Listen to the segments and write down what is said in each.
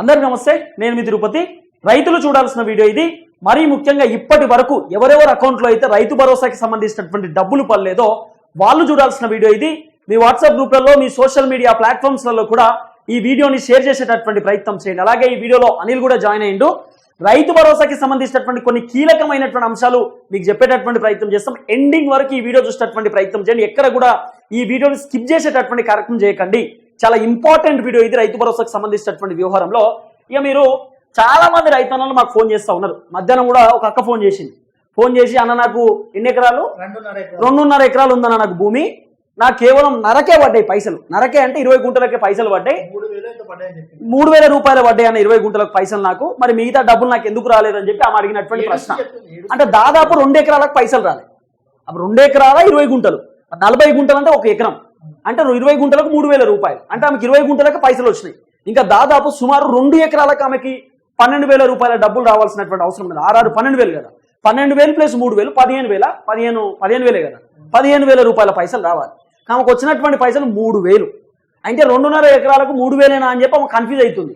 అందరికి నమస్తే నేను మీ తిరుపతి. రైతులు చూడాల్సిన వీడియో ఇది. మరీ ముఖ్యంగా ఇప్పటి వరకు ఎవరెవరు అకౌంట్లో అయితే రైతు భరోసాకి సంబంధించినటువంటి డబ్బులు పడలేదో వాళ్ళు చూడాల్సిన వీడియో ఇది. మీ వాట్సాప్ గ్రూప్లలో మీ సోషల్ మీడియా ప్లాట్ఫామ్స్లలో కూడా ఈ వీడియోని షేర్ చేసేటటువంటి ప్రయత్నం చేయండి. అలాగే ఈ వీడియోలో అనిల్ కూడా జాయిన్ అయ్యిండు. రైతు భరోసాకి సంబంధించినటువంటి కొన్ని కీలకమైనటువంటి అంశాలు మీకు చెప్పేటటువంటి ప్రయత్నం చేస్తాం. ఎండింగ్ వరకు ఈ వీడియో చూసేటటువంటి ప్రయత్నం చేయండి. ఎక్కడ కూడా ఈ వీడియోని స్కిప్ చేసేటటువంటి కార్యక్రమం చేయకండి. చాలా ఇంపార్టెంట్ వీడియో ఇది రైతు భరోసాకి సంబంధించినటువంటి వ్యవహారంలో. ఇక మీరు చాలా మంది రైతన్నలు మాకు ఫోన్ చేస్తూ ఉన్నారు. మధ్యాహ్నం కూడా ఒక అక్క ఫోన్ చేసింది. ఫోన్ చేసి అన్న నాకు ఎన్ని ఎకరాలు? రెండున్నర ఎకరాలు. ఉందన్న నాకు భూమి. నాకు కేవలం నరకే పడ్డాయి పైసలు. నరకే అంటే ఇరవై గుంటలకే పైసలు పడ్డాయి. మూడు వేలు రూపాయలు పడ్డాయి అన్న ఇరవై గుంటలకు పైసలు నాకు. మరి మిగతా డబ్బులు నాకు ఎందుకు రాలేదని చెప్పి ఆమె అడిగినటువంటి ప్రశ్న. అంటే దాదాపు రెండు ఎకరాలకు పైసలు రాలేదు అప్పుడు రెండు ఎకరాల ఇరవై గుంటలు. నలభై గుంటలు అంటే ఒక ఎకరం. అంటే ఇరవై గుంటలకు మూడు వేల రూపాయలు. అంటే ఆమెకి ఇరవై గుంటలకు పైసలు వచ్చినాయి. ఇంకా దాదాపు సుమారు రెండు ఎకరాలకు ఆమెకి పన్నెండు వేల రూపాయల డబ్బులు రావాల్సినటువంటి అవసరం ఉంది ఆరారు పన్నెండు వేలు కదా. పన్నెండు వేలు ప్లస్ మూడు వేలు పదిహేను వేల పదిహేను పదిహేను వేలే కదా. పదిహేను వేల రూపాయల పైసలు రావాలి. ఆమెకు వచ్చినటువంటి పైసలు మూడు వేలు. అంటే రెండున్నర ఎకరాలకు మూడు వేలేనా అని చెప్పి ఆమె కన్ఫ్యూజ్ అవుతుంది.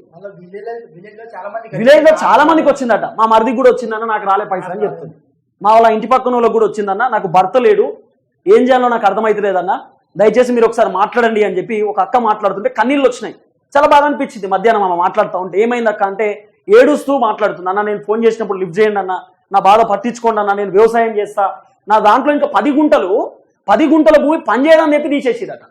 విలేజ్లో చాలా మందికి వచ్చిందట. మా మరిదికి కూడా వచ్చిందన్న నాకు రాలే పైసలు అని చెప్తుంది. మా వాళ్ళ ఇంటి పక్కన వాళ్ళకి కూడా వచ్చిందన్న నాకు భర్త లేడు. ఏం చేయాలో నాకు అర్థమైతలేదన్న. దయచేసి మీరు ఒకసారి మాట్లాడండి అని చెప్పి ఒక అక్క మాట్లాడుతుంటే కన్నీళ్ళు వచ్చినాయి. చాలా బాధ అనిపించింది మధ్యాహ్నం ఆమె మాట్లాడుతూ ఉంటే. ఏమైంది అక్క అంటే ఏడుస్తూ మాట్లాడుతుంది అన్న నేను ఫోన్ చేసినప్పుడు లిఫ్ట్ చేయండి అన్న నా బాధ పట్టించుకోండి అన్న నేను వ్యవసాయం చేస్తా. నా దాంట్లో ఇంకా పది గుంటలు పది గుంటల భూమి పనిచేయడానికి చెప్పి తీసేసిరట.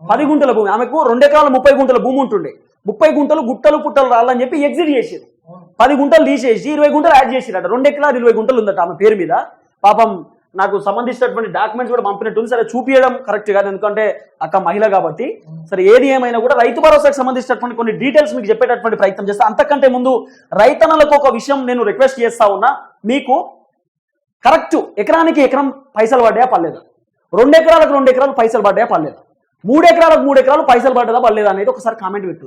పది గుంటల భూమి ఆమెకు రెండు ఎకరాల ముప్పై గుంటల భూమి ఉంటుండే. ముప్పై గుంటలు గుట్టలు పుట్టలు రాళ్ళని చెప్పి ఎగ్జిట్ చేసారు. పది గుంటలు తీసేసి ఇరవై గుంటలు యాడ్ చేసిరట. రెండు ఎకరాలు ఇరవై గుంటలు ఉందట ఆమె పేరు మీద. పాపం నాకు సంబంధించినటువంటి డాక్యుమెంట్స్ కూడా పంపినట్టుంది. సరే చూపించడం కరెక్ట్ కాదు. ఎందుకంటే అక్క మహిళ కాబట్టి. సరే ఏది ఏమైనా కూడా రైతు భరోసాకు సంబంధించినటువంటి కొన్ని డీటెయిల్స్ మీకు చెప్పేటటువంటి ప్రయత్నం చేస్తా. అంతకంటే ముందు రైతన్నలకు ఒక విషయం నేను రిక్వెస్ట్ చేస్తా ఉన్నా. మీకు కరెక్ట్ ఎకరానికి ఎకరం పైసలు పడ్డాయా పర్లేదా? రెండు ఎకరాలకు రెండు ఎకరాలు పైసలు పడ్డాయా పర్లేదా? మూడు ఎకరాలకు మూడు ఎకరాలు పైసలు పడ్డదా పర్లేదా అనేది ఒకసారి కామెంట్ పెట్టు.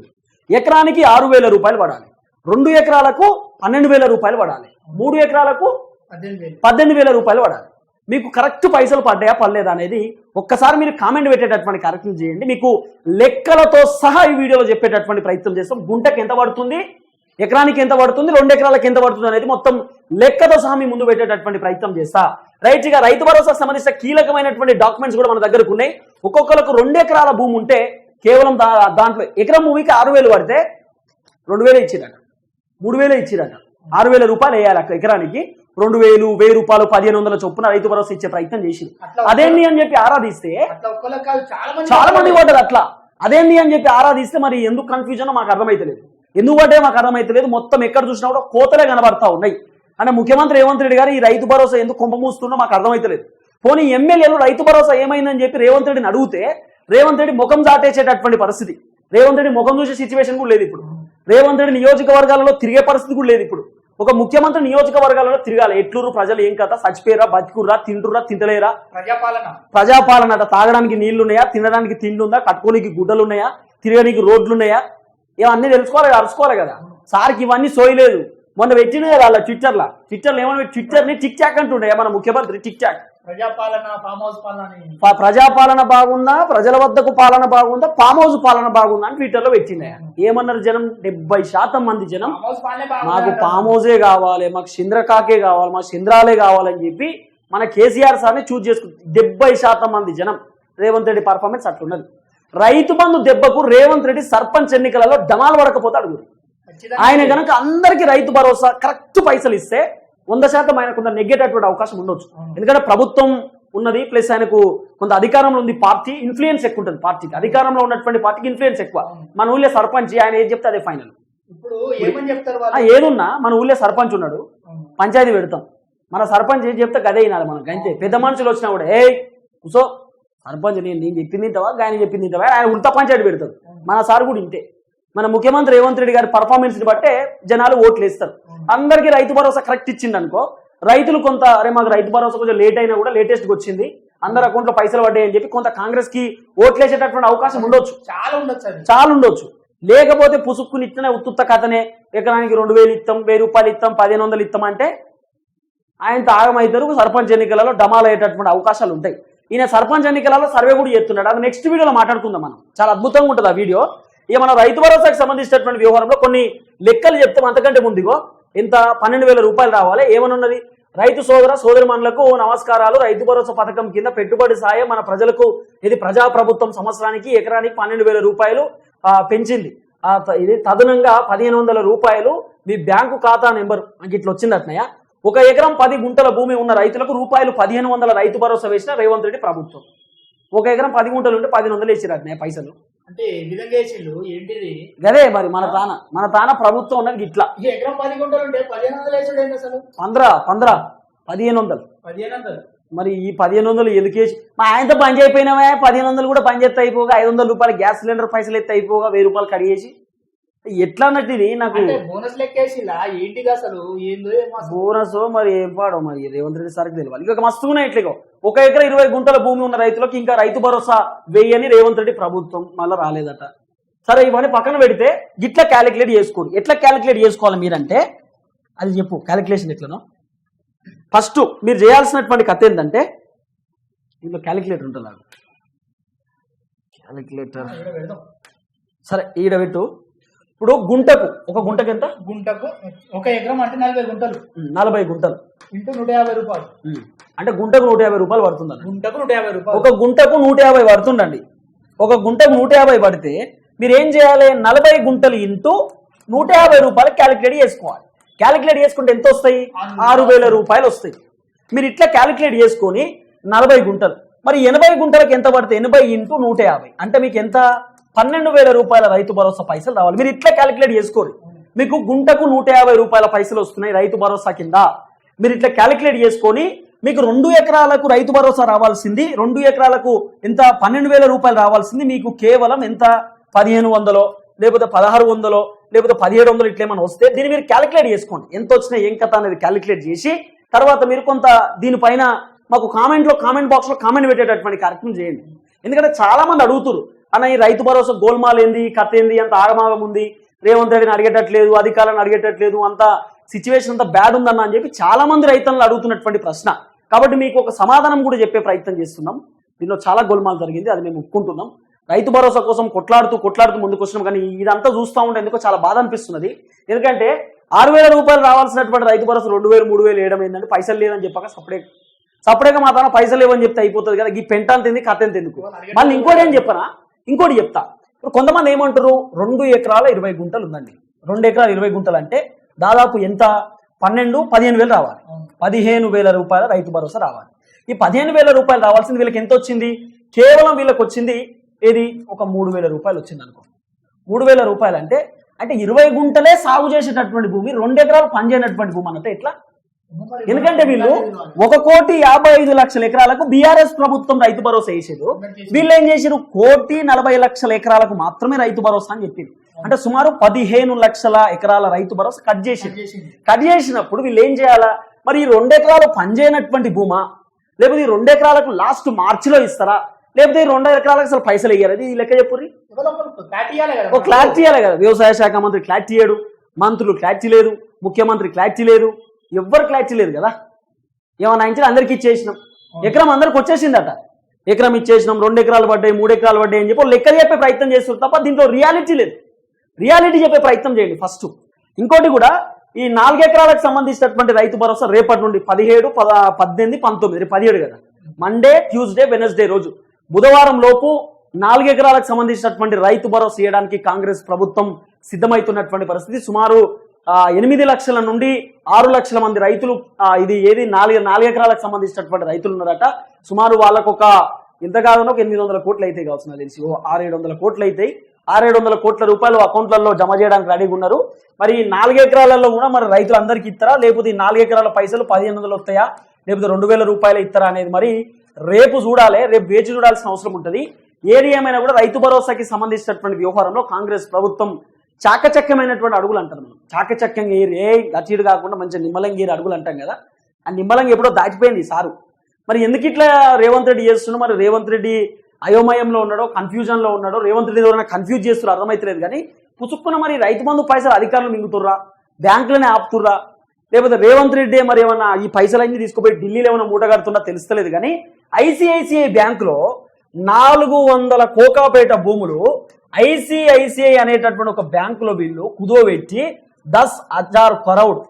ఎకరానికి ఆరు వేల రూపాయలు పడాలి. రెండు ఎకరాలకు పన్నెండు వేల రూపాయలు పడాలి. మూడు ఎకరాలకు పద్దెనిమిది వేలు. పద్దెనిమిది వేల రూపాయలు పడాలి. మీకు కరెక్ట్ పైసలు పడ్డాయా పర్లేదా అనేది ఒక్కసారి మీరు కామెంట్ పెట్టేటటువంటి కార్యక్రమం చేయండి. మీకు లెక్కలతో సహా ఈ వీడియోలో చెప్పేటటువంటి ప్రయత్నం చేస్తాం. గుంటకి ఎంత పడుతుంది ఎకరానికి ఎంత పడుతుంది రెండు ఎకరాలకు ఎంత పడుతుంది అనేది మొత్తం లెక్కతో సహా మీ ముందు పెట్టేటటువంటి ప్రయత్నం చేస్తా. రైట్ ఇక రైతు భరోసా సంబంధించిన కీలకమైనటువంటి డాక్యుమెంట్స్ కూడా మన దగ్గరకు ఉన్నాయి. ఒక్కొక్కరికి రెండు ఎకరాల భూమి ఉంటే కేవలం దా- దాంట్లో ఎకరం భూమికి ఆరు వేలు పడితే రెండు వేలు ఇచ్చిరట. మూడు వేలు ఇచ్చిరట. ఆరు వేల రూపాయలు వేయాలి అక్కడ ఎకరానికి. రెండు వేలు వెయ్యి రూపాయలు పదిహేను వందల చొప్పున రైతు భరోసా ఇచ్చే ప్రయత్నం చేసింది. అదేంటి అని చెప్పి ఆరాధిస్తే చాలా మంది పడ్డది అట్లా. అదేంటి అని చెప్పి ఆరాధిస్తే మరి ఎందుకు కన్ఫ్యూజన్ మాకు అర్థమైతలేదు. ఎందుకు పడ్డే మాకు అర్థమైతలేదు. మొత్తం ఎక్కడ చూసినా కూడా కోతలే కనబడతా ఉన్నాయి. అంటే ముఖ్యమంత్రి రేవంత్ రెడ్డి గారు ఈ రైతు భరోసా ఎందుకు కుంభమూస్తుందో మాకు అర్థమైతలేదు. పోనీ ఎమ్మెల్యేలు రైతు భరోసా ఏమైందని చెప్పి రేవంత్ రెడ్డిని అడిగితే రేవంత్ రెడ్డి ముఖం దాటేసేటటువంటి పరిస్థితి. రేవంత్ రెడ్డి ముఖం చూసే సిచ్యువేషన్ కూడా లేదు ఇప్పుడు. రేవంత్ రెడ్డి నియోజకవర్గాలలో తిరిగే పరిస్థితి కూడా లేదు ఇప్పుడు. ఒక ముఖ్యమంత్రి నియోజకవర్గాలలో తిరగాలి. ఎట్లూరు ప్రజలు ఏం కథ? చచ్చిపోయారా బతికుర్రా తింటుర్రా తింటలేరా? ప్రజాపాలన. ప్రజాపాలన అట. తాగడానికి నీళ్ళు ఉన్నాయా తినడానికి తిండి ఉందా కట్టుకోనికి గుడ్డలు ఉన్నాయా తిరగడానికి రోడ్లు ఉన్నాయా ఇవన్నీ తెలుసుకోవాలి కదా, అరుచుకోవాలి కదా. సార్కి ఇవన్నీ సోయలేదు మొన్న పెట్టిన కదా అలా ట్విట్టర్లో ట్విట్టర్లో ఏమన్నా ట్విట్టర్ని టిక్ టాక్ అంటుండే. మన ముఖ్యమంత్రి టిక్ టాక్. ప్రజాపాలన బాగుందా? ప్రజల వద్దకు పాలన బాగుందా? ఫామ్ హౌస్ పాలన బాగుందా? అని ట్విట్టర్లో పెట్టిండే. ఏమన్నారు జనం? డెబ్బై శాతం మంది జనం. మాకు. ఫామ్ హౌసే కావాలి మాకు చంద్రకాకే కావాలి మాకు చంద్రాలే కావాలని చెప్పి మన కేసీఆర్ సార్ని చూజ్ చేసుకుంది డెబ్బై శాతం మంది జనం. రేవంత్ రెడ్డి పర్ఫార్మెన్స్ అట్లున్నది. రైతు బంధు దెబ్బకు రేవంత్ రెడ్డి సర్పంచ్ ఎన్నికలలో డమాలు పడకపోతే అడుగురు ఆయన గనక అందరికి రైతు భరోసా కరెక్ట్ పైసలు ఇస్తే వంద శాతం ఆయన కొంత నెగ్గేటటువంటి అవకాశం ఉండొచ్చు. ఎందుకంటే ప్రభుత్వం ఉన్నది ప్లస్ ఆయనకు కొంత అధికారంలో ఉంది పార్టీ ఇన్ఫ్లుయెన్స్ ఎక్కువ ఉంటుంది పార్టీకి. అధికారంలో ఉన్నటువంటి పార్టీకి ఇన్ఫ్లుయెన్స్ ఎక్కువ. మన ఊళ్ళో సర్పంచ్ ఆయన ఏది చెప్తే అదే ఫైనల్ ఏదున్నా మన ఊళ్ళో సర్పంచ్ ఉన్నాడు. పంచాయతీ పెడతాం. మన సర్పంచ్ ఏం చెప్తే గదే వినాలి మనకి. అంతే. పెద్ద మనుషులు వచ్చినా కూడా ఏ కూసో సర్పంచ్ నేను నేను చెప్పింది తింటావా ఆయన చెప్పింది తింటావా ఆయన ఉల్టా పంచాయతీ పెడతాడు. మన సార్ కూడా ఇంతే. మన ముఖ్యమంత్రి రేవంత్ రెడ్డి గారి పర్ఫార్మెన్స్ని బట్టే జనాలు ఓట్లు వేస్తారు. అందరికీ రైతు భరోసా కరెక్ట్ ఇచ్చింది అనుకో రైతులు కొంత అరే మాకు రైతు భరోసా కొంచెం లేట్ అయినా కూడా లేటెస్ట్ వచ్చింది అందరి అకౌంట్లో పైసలు పడ్డాయి అని చెప్పి కొంత కాంగ్రెస్కి ఓట్లు వేసేటటువంటి అవకాశం ఉండొచ్చు. చాలా ఉండొచ్చు చాలా ఉండొచ్చు. లేకపోతే పుసుక్కుని ఇత్తనే ఉత్తుత్త కథనే ఎకరానికి రెండు వేలు ఇస్తాం వెయ్యి రూపాయలు ఇస్తాం పదిహేను వందలు ఇస్తాం అంటే ఆయన తాగమైతారు సర్పంచ్ ఎన్నికలలో డమాలు అయ్యేటటువంటి అవకాశాలు ఉంటాయి. ఈయన సర్పంచ్ ఎన్నికలలో సర్వే కూడా చేస్తున్నాడు. అది నెక్స్ట్ వీడియోలో మాట్లాడుకుందాం మనం. చాలా అద్భుతంగా ఉంటుంది ఆ వీడియో ఇక మన రైతు భరోసాకి సంబంధించినటువంటి వ్యవహారంలో కొన్ని లెక్కలు చెప్తాం. అంతకంటే ముందుగో ఇంత పన్నెండు వేల రూపాయలు రావాలి. ఏమనున్నది? రైతు సోదర సోదరిమణులకు నమస్కారాలు. రైతు భరోసా పథకం కింద పెట్టుబడి సాయం మన ప్రజలకు ఇది ప్రజాప్రభుత్వం సంవత్సరానికి ఎకరానికి పన్నెండు వేల రూపాయలు పెంచింది. ఇది తదనంగా పదిహేను వందల రూపాయలు మీ బ్యాంకు ఖాతా నెంబర్ నాకు ఇట్లా వచ్చింది అట్నయ్య ఒక ఎకరం పది గుంటల భూమి ఉన్న రైతులకు రూపాయలు పదిహేను వందల రైతు భరోసా వేసిన రేవంత్ రెడ్డి ప్రభుత్వం. ఒక ఎకరం పది గుంటలు ఉంటే పదిహేను వందలు వేసిరు అట్నయ్య పైసలు. అంటే ఏ విధంగా వేసిండు ఏంటిది? గదే మరి మన తాన. మన తాన ప్రభుత్వం ఉన్నది ఇట్లా ఈ ఎకరం పది గుంటలు ఉంటే పదిహేను వందలు వేసాడు ఏంటి అసలు? పంద్ర పంద్ర పదిహేను వందలు పదిహేను వందలు మరి ఈ పదిహేను వందలు ఎందుకు వేసి మా ఆయనతో పని చేయకపోయినావే పదిహేను వందలు కూడా పని చేస్తే అయిపోగా. ఐదు వందల రూపాయలు గ్యాస్ సిలిండర్ పైసలు ఎత్తే అయిపోగా వెయ్యి రూపాయలు కడిగేసి ఎట్లా అన్నట్టు ఇది నాకు బోనస్ లెక్కేసిలా ఏంటిది అసలు. బోనస్ మరి ఏం పాడో మరి? రేవంత్ రెడ్డి సార్కి తెలియాలి. ఇంకా మస్తుగా ఇట్లేగో ఒక ఎకరా ఇరవై గుంటల భూమి ఉన్న రైతులకు ఇంకా రైతు భరోసా వెయ్యని రేవంత్ రెడ్డి ప్రభుత్వం మళ్ళీ రాలేదట. సరే ఇవన్నీ పక్కన పెడితే ఇట్లా క్యాలిక్యులేట్ చేసుకోండి ఎట్లా క్యాలిక్యులేట్ చేసుకోవాలి మీరంటే అది చెప్పు క్యాలిక్యులేషన్ ఎట్లనో. ఫస్ట్ మీరు చేయాల్సినటువంటి కథ ఏంటంటే ఇందులో క్యాలిక్యులేటర్ ఉంటుంది నాకు. క్యాలిక్యులేటర్. సరే ఈడ పెట్టు. ఇప్పుడు గుంటకు ఒక గుంటకు ఎంత? గుంటకు ఒక ఎకరం అంటే నలభై గుంటలు. నలభై గుంటలు. ఇంటూ నూట యాభై రూపాయలు. అంటే గుంటకు నూట యాభై రూపాయలు పడుతుందండి. గుంటకు నూట యాభై రూపాయలు. ఒక గుంటకు నూట యాభై పడుతుండండి ఒక గుంటకు నూట యాభై పడితే మీరు ఏం చేయాలి? నలభై గుంటలు ఇంటూ నూట యాభై రూపాయలు క్యాలిక్యులేట్ చేసుకోవాలి. క్యాలిక్యులేట్ చేసుకుంటే ఎంత వస్తాయి? ఆరు వేల రూపాయలు వస్తాయి. మీరు ఇట్లా క్యాలిక్యులేట్ చేసుకొని నలభై గుంటలు. మరి ఎనభై గుంటలకు ఎంత పడితే ఎనభై ఇంటూ నూట యాభై. అంటే మీకు ఎంత? పన్నెండు వేల రూపాయల రైతు భరోసా పైసలు రావాలి. మీరు ఇట్లా క్యాలిక్యులేట్ చేసుకోరు. మీకు గుంటకు నూట యాభై రూపాయల పైసలు వస్తున్నాయి రైతు భరోసా కింద. మీరు ఇట్లా క్యాలిక్యులేట్ చేసుకొని మీకు రెండు ఎకరాలకు రైతు భరోసా రావాల్సింది. రెండు ఎకరాలకు ఎంత? పన్నెండు వేల రూపాయలు రావాల్సింది. మీకు కేవలం ఎంత? పదిహేను వందలో లేకపోతే పదహారు వందలో లేకపోతే పదిహేడు వందలు ఇట్లేమన్నా వస్తే దీన్ని మీరు క్యాలిక్యులేట్ చేసుకోండి. ఎంత వచ్చినా ఏం కథ అనేది క్యాలిక్యులేట్ చేసి తర్వాత మీరు కొంత దీనిపైన మాకు కామెంట్లో కామెంట్ బాక్స్లో కామెంట్ పెట్టేటటువంటి కార్యక్రమం చేయండి. ఎందుకంటే చాలా మంది అడుగుతున్నారు అన్న ఈ రైతు భరోసా గోల్మాల్ ఏంది కథ ఏంది అంత ఆగమాగం ఉంది రేవంత్ రెడ్డిని అడిగేటట్లేదు అధికారులను అడిగేటట్లేదు అంత సిచ్యువేషన్ అంతా బ్యాడ్ ఉందన్న అని చెప్పి చాలా మంది రైతులను అడుగుతున్నటువంటి ప్రశ్న. కాబట్టి మీకు ఒక సమాధానం కూడా చెప్పే ప్రయత్నం చేస్తున్నాం. దీనిలో చాలా గోల్మాల్ జరిగింది అది మేము ఒప్పుకుంటున్నాం. రైతు భరోసా కోసం కొట్లాడుతూ కొట్లాడుతూ ముందుకు వచ్చినాం కానీ ఇదంతా చూస్తూ ఉంటే ఎందుకో చాలా బాధ అనిపిస్తున్నది. ఎందుకంటే ఆరు వేల రూపాయలు రావాల్సినటువంటి రైతు భరోసా రెండు వేలు మూడు వేలు వేయడం ఏంటంటే పైసలు లేదని చెప్పాక సపడే సపరేట్గా మా తన పైసలు లేవని చెప్తే అయిపోతుంది కదా ఈ పెంట అంత ఎందుకు కథ ఎంత ఎందుకు మళ్ళీ ఇంకోటి ఏం చెప్పనా? ఇంకోటి చెప్తా. ఇప్పుడు కొంతమంది ఏమంటారు? రెండు ఎకరాల ఇరవై గుంటలు ఉందండి. రెండు ఎకరాల ఇరవై గుంటలు అంటే దాదాపు ఎంత? పన్నెండు పదిహేను వేలు రావాలి. పదిహేను వేల రూపాయల రైతు భరోసా రావాలి. ఈ పదిహేను వేల రూపాయలు రావాల్సింది వీళ్ళకి ఎంత వచ్చింది? కేవలం వీళ్ళకి వచ్చింది ఏది? ఒక మూడు వేల రూపాయలు వచ్చింది అనుకో. మూడు వేల రూపాయలు అంటే అంటే ఇరవై గుంటలే సాగు చేసేటటువంటి భూమి రెండు ఎకరాలు పనిచేయనటువంటి భూమి అన్నట్టు ఎట్లా? ఎందుకంటే వీళ్ళు ఒక కోటి యాభై ఐదు లక్షల ఎకరాలకు బీఆర్ఎస్ ప్రభుత్వం రైతు భరోసా వేసారు వీళ్ళు ఏం చేశారు కోటి నలభై లక్షల ఎకరాలకు మాత్రమే రైతు భరోసా అని చెప్పింది అంటే సుమారు పదిహేను లక్షల ఎకరాల రైతు భరోసా కట్ చేసింది. కట్ చేసినప్పుడు వీళ్ళు ఏం చేయాలా? మరి ఈ రెండు ఎకరాలు పనిచేయనటువంటి భూమా? లేకపోతే ఈ రెండు ఎకరాలకు లాస్ట్ మార్చిలో ఇస్తారా? లేకపోతే ఈ రెండు ఎకరాలకు అసలు పైసలు ఇయ్యారు? అది ఈ లెక్క చెప్పుర్రి. ఒకరు క్లారిటీ ఇవ్వాలి కదా. ఒక క్లారిటీ ఇవ్వాలి కదా. వ్యవసాయ శాఖ మంత్రి క్లారిటీ ఇయ్యడు. మంత్రులు క్లారిటీ లేదు. ముఖ్యమంత్రి క్లారిటీ లేదు. ఎవ్వరు క్లారిటీ లేదు కదా? ఏమన్నా ఇచ్చిన అందరికి ఇచ్చేసినాం. ఎకరం అందరికి వచ్చేసిందట. ఎకరం ఇచ్చేసినాం రెండు ఎకరాలు పడ్డాయి మూడు ఎకరాలు పడ్డాయి అని చెప్పి వాళ్ళు లెక్క చెప్పే ప్రయత్నం చేస్తున్నారు తప్ప దీంట్లో రియాలిటీ లేదు. రియాలిటీ చెప్పే ప్రయత్నం చేయండి ఫస్ట్ ఇంకోటి కూడా ఈ నాలుగు ఎకరాలకు సంబంధించినటువంటి రైతు భరోసా రేపటి నుండి పదిహేడు పద పద్దెనిమిది పంతొమ్మిది పదిహేడు కదా? మండే ట్యూస్డే వెనస్డే రోజు. బుధవారం లోపు నాలుగు ఎకరాలకు సంబంధించినటువంటి రైతు భరోసా ఇవ్వడానికి కాంగ్రెస్ ప్రభుత్వం సిద్ధమవుతున్నటువంటి పరిస్థితి. సుమారు ఎనిమిది లక్షల నుండి ఆరు లక్షల మంది రైతులు ఇది ఏది నాలుగు నాలుగు ఎకరాలకు సంబంధించినటువంటి రైతులు ఉన్నారట. సుమారు వాళ్ళకు ఒక ఎంత కాదనో ఒక ఎనిమిది వందల కోట్లు అయితే కావచ్చు నాకు తెలిసి. ఓ ఆరు ఏడు వందల కోట్లు అయితే ఆరేడు వందల కోట్ల రూపాయలు అకౌంట్లలో జమ చేయడానికి రెడీగా ఉన్నారు. మరి ఈ నాలుగు ఎకరాలలో కూడా మరి రైతులు అందరికి ఇస్తారా లేకపోతే ఈ నాలుగు ఎకరాల పైసలు పదిహేను వందలు వస్తాయా? లేకపోతే రెండు వేల రూపాయలు ఇస్తారా అనేది మరి రేపు చూడాలి రేపు వేచి చూడాల్సిన అవసరం ఉంటుంది. ఏది ఏమైనా కూడా రైతు భరోసాకి సంబంధించినటువంటి వ్యవహారంలో కాంగ్రెస్ ప్రభుత్వం చాకచక్యమైనటువంటి అడుగులు అంటారు మనం. చాకచక్యంగా ఏరి ఏ గచీడు కాకుండా మంచిగా నిమ్మలంగా అడుగులు అంటాం కదా. ఆ నిమ్మలంగి ఎప్పుడో దాచిపోయింది సారు. మరి ఎందుకు ఇట్లా రేవంత్ రెడ్డి చేస్తున్నాడు? మరి రేవంత్ రెడ్డి అయోమయంలో ఉన్నాడో కన్ఫ్యూజన్లో ఉన్నాడో రేవంత్ రెడ్డి ఎవరైనా కన్ఫ్యూజ్ చేస్తున్నారు అర్థమైతలేదు కానీ పుసుక్కున మరి రైతు బంధు పైసలు అధికారులు మింగుతుర్రా? బ్యాంకులనే ఆపుతుర్రా? లేకపోతే రేవంత్ రెడ్డి మరి ఏమన్నా ఈ పైసలన్నీ తీసుకుపోయి ఢిల్లీలో ఏమైనా మూటగడుతున్నా తెలుస్తలేదు కానీ ఐసిఐసిఐ బ్యాంకులో నాలుగు వందల కోకాపేట భూములు ఐసిఐసిఐ అనేటటువంటి ఒక బ్యాంకులో వీళ్ళు కుదోబెట్టి దస్ హజార్ కరౌడ్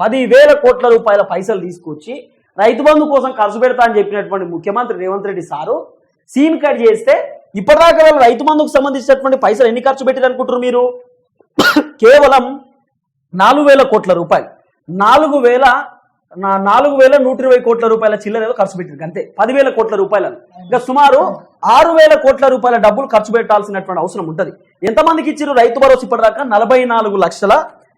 పదివేల కోట్ల రూపాయల పైసలు తీసుకొచ్చి రైతు బంధు కోసం ఖర్చు పెడతా అని చెప్పినటువంటి ముఖ్యమంత్రి Revanth Reddy sir scene cut చేస్తే ఇప్పటిదాకా వాళ్ళు రైతు బంధుకు సంబంధించినటువంటి పైసలు ఎన్ని ఖర్చు పెట్టారు అనుకుంటారు మీరు? కేవలం నాలుగు వేల కోట్ల రూపాయలు. నాలుగు వేల నా నాలుగు వేల నూట ఇరవై కోట్ల రూపాయల చిల్లర ఏదో ఖర్చు పెట్టింది అంతే. పదివేల కోట్ల రూపాయలు. ఇంకా సుమారు ఆరు వేల కోట్ల రూపాయల డబ్బులు ఖర్చు పెట్టాల్సినటువంటి అవసరం ఉంటుంది. ఎంతమందికి ఇచ్చారు రైతు భరోసా ఇప్పటిదాకా నలభై నాలుగు లక్షల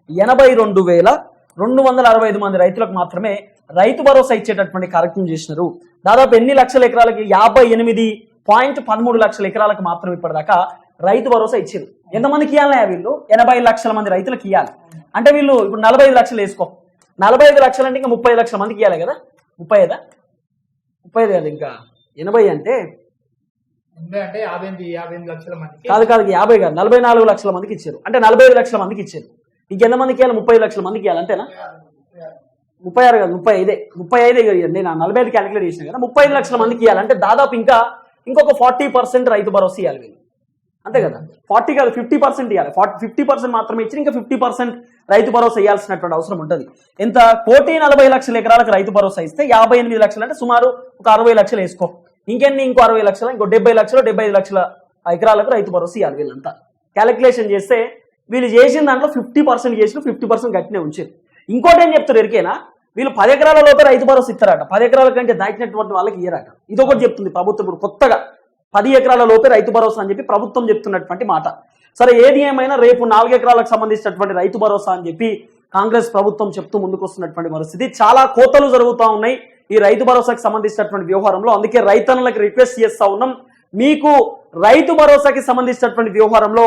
ఎనభై రెండు వేల రెండు వందల అరవై ఐదు మంది రైతులకు మాత్రమే రైతు భరోసా ఇచ్చేటటువంటి కార్యక్రమం చేసినారు. దాదాపు ఎన్ని లక్షల ఎకరాలకి? యాభై ఎనిమిది పాయింట్ పదమూడు లక్షల ఎకరాలకు మాత్రం ఇప్పటిదాకా రైతు భరోసా ఇచ్చారు ఎంతమందికి ఇవ్వాలి వీళ్ళు? ఎనభై లక్షల మంది రైతులకు ఇవ్వాలి అంటే వీళ్ళు ఇప్పుడు నలభై ఐదు లక్షలు వేసుకో. నలభై ఐదు లక్షలు అంటే ఇంకా ముప్పై ఐదు లక్షల మందికి ఇవ్వాలి కదా? ముప్పై ఐదా? ముప్పై ఐదు కదా ఇంకా. ఎనభై అంటే అంటే యాభై యాభై లక్షల మంది కాదు కాదు యాభై కాదు నలభై నాలుగు లక్షల మందికి ఇచ్చారు. అంటే నలభై ఐదు లక్షల మందికి ఇచ్చారు. ఇంకెంత మందికి ఇవ్వాలి? ముప్పై లక్షల మందికి ఇవ్వాలి అంతేనా? ముప్పై ఆరు కాదు ముప్పై ఐదే. ముప్పై ఐదే నేను నలభై ఐదు క్యాలిక్యులేట్ చేసిన కదా. ముప్పై ఐదు లక్షల మందికి ఇవ్వాలంటే దాదాపు ఇంకా ఇంకొక ఫార్టీ పర్సెంట్ రైతు భరోసా ఇవ్వాలి వీళ్ళు. అంతే కదా? ఫార్టీ కాదు ఫిఫ్టీ పర్సెంట్ ఇవ్వాలి ఫార్టీ ఫిఫ్టీ పర్సెంట్ మాత్రమే ఇచ్చి ఇంకా ఫిఫ్టీ పర్సెంట్ రైతు భరోసా ఇవ్వాల్సినటువంటి అవసరం ఉంటుంది. ఎంత? కోటి నలభై లక్షల ఎకరాలకు రైతు భరోసా ఇస్తే యాభై ఎనిమిది లక్షలు. అంటే సుమారు ఒక అరవై లక్షలు వేసుకో. ఇంకెన్ని? ఇంకో అరవై లక్షల? ఇంకో డెబ్బై లక్షలు డెబ్బై ఐదు లక్షల ఎకరాలకు రైతు భరోసా ఇవ్వాలి వీళ్ళంతా. క్యాలిక్యులేషన్ చేస్తే వీళ్ళు చేసిన దాంట్లో ఫిఫ్టీ పర్సెంట్ చేసిన ఫిఫ్టీ పర్సెంట్ గట్టినే ఉంచారు ఇంకోటి ఏం చెప్తారు ఎరికేనా? వీళ్ళు పది ఎకరాలలోపే రైతు భరోసా ఇస్తారట. పది ఎకరాల కంటే దాటినటువంటి వాళ్ళకి ఇయ్యరట. ఇదొకటి చెప్తుంది ప్రభుత్వం ఇప్పుడు కొత్తగా. పది ఎకరాల లోపే రైతు భరోసా అని చెప్పి ప్రభుత్వం చెప్తున్నటువంటి మాట. సరే ఏది ఏమైనా రేపు నాలుగు ఎకరాలకు సంబంధించినటువంటి రైతు భరోసా అని చెప్పి కాంగ్రెస్ ప్రభుత్వం చెప్తూ ముందుకు వస్తున్నటువంటి పరిస్థితి. చాలా కోతలు జరుగుతూ ఉన్నాయి. ఈ రైతు భరోసాకి సంబంధించినటువంటి వ్యవహారంలో అందుకే రైతన్నులకు రిక్వెస్ట్ చేస్తా ఉన్నాం. మీకు రైతు భరోసాకి సంబంధించినటువంటి వ్యవహారంలో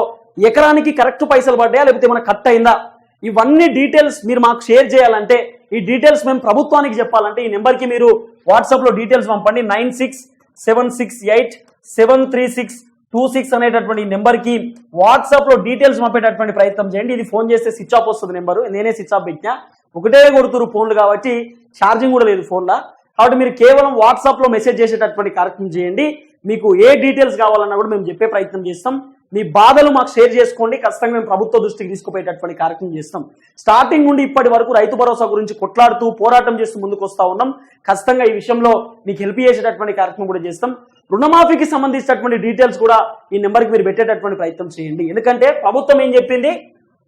ఎకరానికి కరెక్ట్ పైసలు పడ్డాయా లేకపోతే ఏమైనా కట్ అయిందా? ఇవన్నీ డీటెయిల్స్ మీరు మాకు షేర్ చేయాలంటే ఈ డీటెయిల్స్ మేము ప్రభుత్వానికి చెప్పాలంటే ఈ నెంబర్కి మీరు వాట్సాప్లో డీటెయిల్స్ పంపండి. Nine six seven six eight seven three six two six అనేటటువంటి ఈ నెంబర్కి వాట్సాప్లో డీటెయిల్స్ పంపేటటువంటి ప్రయత్నం చేయండి. ఇది ఫోన్ చేస్తే స్విచ్ ఆఫ్ వస్తుంది నెంబరు. నేనే స్విచ్ ఆఫ్ పెట్టినా. ఒకటే కొడుతురు ఫోన్లు కాబట్టి ఛార్జింగ్ కూడా లేదు ఫోన్లో. కాబట్టి మీరు కేవలం వాట్సాప్లో మెసేజ్ చేసేటటువంటి కార్యక్రమం చేయండి. మీకు ఏ డీటెయిల్స్ కావాలన్నా కూడా మేము చెప్పే ప్రయత్నం చేస్తాం. మీ బాధలు మాకు షేర్ చేసుకోండి. ఖచ్చితంగా మేము ప్రభుత్వ దృష్టికి తీసుకుపోయేటటువంటి కార్యక్రమం చేస్తాం. స్టార్టింగ్ నుండి ఇప్పటి వరకు రైతు భరోసా గురించి కొట్లాడుతూ పోరాటం చేస్తూ ముందుకు వస్తూ ఉన్నాం. ఖచ్చితంగా ఈ విషయంలో మీకు హెల్ప్ చేసేటటువంటి కార్యక్రమం కూడా చేస్తాం. రుణమాఫీకి సంబంధించినటువంటి డీటెయిల్స్ కూడా ఈ నెంబర్కి మీరు పెట్టేటటువంటి ప్రయత్నం చేయండి. ఎందుకంటే ప్రభుత్వం ఏం చెప్పింది?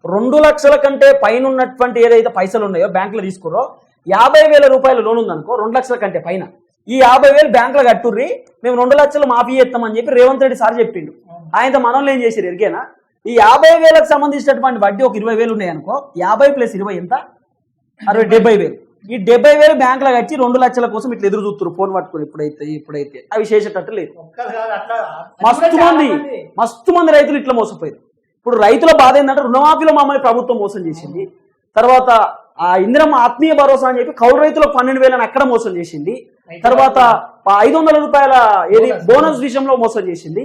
రెండు లక్షల కంటే పైన ఉన్నటువంటి ఏదైతే పైసలు ఉన్నాయో బ్యాంకులో తీసుకురో యాభై వేల రూపాయల లోన్ ఉందనుకో రెండు లక్షల కంటే పైన. ఈ యాభై వేలు బ్యాంకులో కట్టుర్రి మేము రెండు లక్షలు మాఫీ చేస్తామని చెప్పి రేవంత్ రెడ్డి సార్ చెప్పిండు. ఆయనతో మనోళ్ళు ఏం చేశారు ఎరిగేనా ఈ యాభై వేలకు సంబంధించినటువంటి వడ్డీ ఒక ఇరవై వేలు ఉన్నాయి అనుకో యాభై ప్లస్ ఇరవై ఎంత? అరవై డెబ్బై వేలు. ఈ డెబ్బై వేలు బ్యాంకులో కట్టి రెండు లక్షల కోసం ఇట్లా ఎదురు చూస్తారు ఫోన్ పట్టుకుని ఇప్పుడైతే ఇప్పుడైతే. అవి చేసేటట్టు లేదు. మస్తు మంది. మస్తు మంది రైతులు ఇట్లా మోసపోయారు. ఇప్పుడు రైతుల బాధ ఏంటంటే రుణమాఫీలో మమ్మల్ని ప్రభుత్వం మోసం చేసింది. తర్వాత ఆ ఇందిరమ్మ ఆత్మీయ భరోసా అని చెప్పి కౌలు రైతులకు పన్నెండు వేలని అక్కడ మోసం చేసింది? తర్వాత ఐదు వందల రూపాయల ఏది? బోనస్. విషయంలో మోసం చేసింది.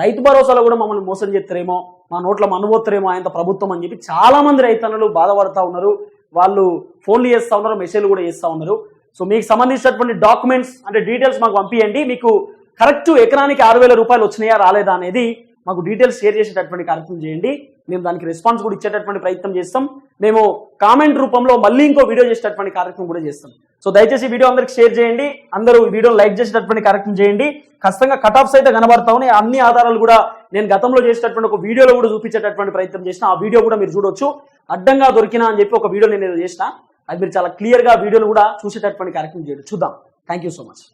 రైతు భరోసాలో కూడా మమ్మల్ని మోసం చేస్తారేమో మా నోట్ల మనుబోత్తరేమో ఆయన ప్రభుత్వం అని చెప్పి చాలా మంది రైతన్నలు బాధపడతా ఉన్నారు. వాళ్ళు ఫోన్లు చేస్తా ఉన్నారు మెసేజ్లు కూడా చేస్తా ఉన్నారు. సో మీకు సంబంధించినటువంటి డాక్యుమెంట్స్ అంటే డీటెయిల్స్ మాకు పంపించండి మీకు కరెక్ట్ ఎకరానికి ఆరు వేల రూపాయలు వచ్చినాయా రాలేదా అనేది మాకు డీటెయిల్స్ షేర్ చేసేటటువంటి కార్యక్రమం చేయండి. మేము దానికి రెస్పాన్స్ కూడా ఇచ్చేటటువంటి ప్రయత్నం చేస్తాం. మేము కామెంట్ రూపంలో మళ్ళీ ఇంకో వీడియో చేసేటటువంటి కార్యక్రమం కూడా చేస్తాం. సో దయచేసి వీడియో అందరికి షేర్ చేయండి. అందరూ ఈ వీడియో లైక్ చేసేటటువంటి కార్యక్రమం చేయండి. ఖచ్చితంగా కట్ ఆఫ్స్ అయితే కనబడతా ఉన్నాయి. అన్ని ఆధారాలు కూడా నేను గతంలో చేసేటటువంటి ఒక వీడియోలో కూడా చూపించేటటువంటి ప్రయత్నం చేసిన ఆ వీడియో కూడా మీరు చూడొచ్చు. అడ్డంగా దొరికినా అని చెప్పి ఒక వీడియో నేను ఏదో చేసిన. అది మీరు చాలా క్లియర్గా వీడియోను కూడా చూసేటటువంటి కార్యక్రమం చేయండి. చూద్దాం. Thank you so much